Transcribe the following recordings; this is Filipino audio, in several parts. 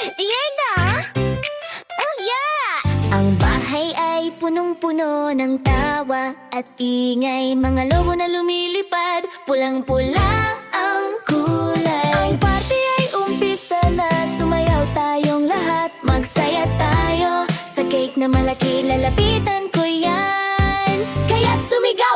Yena! Oh yeah! Ang bahay ay punong-puno ng tawa at ingay Mga lobo na lumilipad, pulang-pula ang kulay Ang party ay umpisa na, sumayaw tayong lahat Magsaya tayo, sa cake na malaki lalapitan ko yan Kaya't sumigaw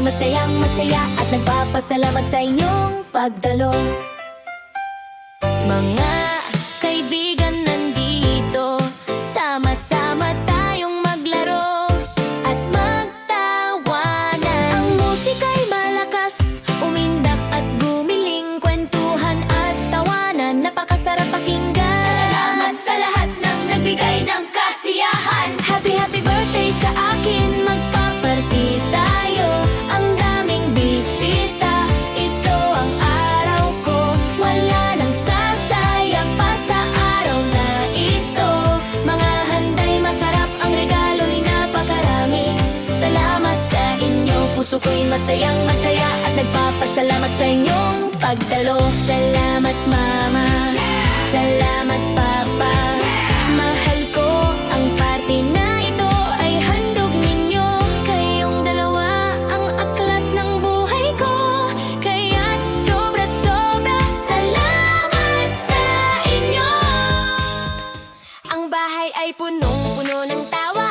puso ko'y masayang masaya At nagpapasalamat sa inyong pagdalo. Mga masayang masaya At nagpapasalamat sa inyong pagdalo Salamat mama. Salamat papa. Mahal ko ang party na ito Ay handog ninyo. Kayong dalawa ang aklat ng buhay ko. Kaya't sobra't sobra Salamat sa inyo. Ang bahay ay punong-puno ng tawa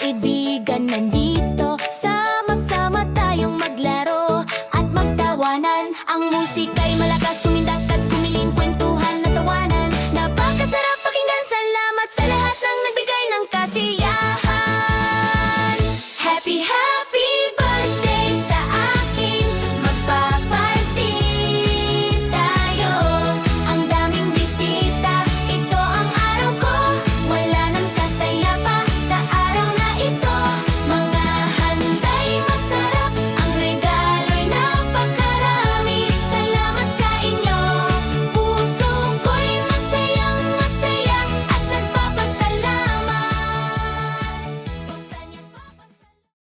kaibigan nandito. Sama-sama tayong maglaro At magtawanan. Ang musika'y malakas Sumindak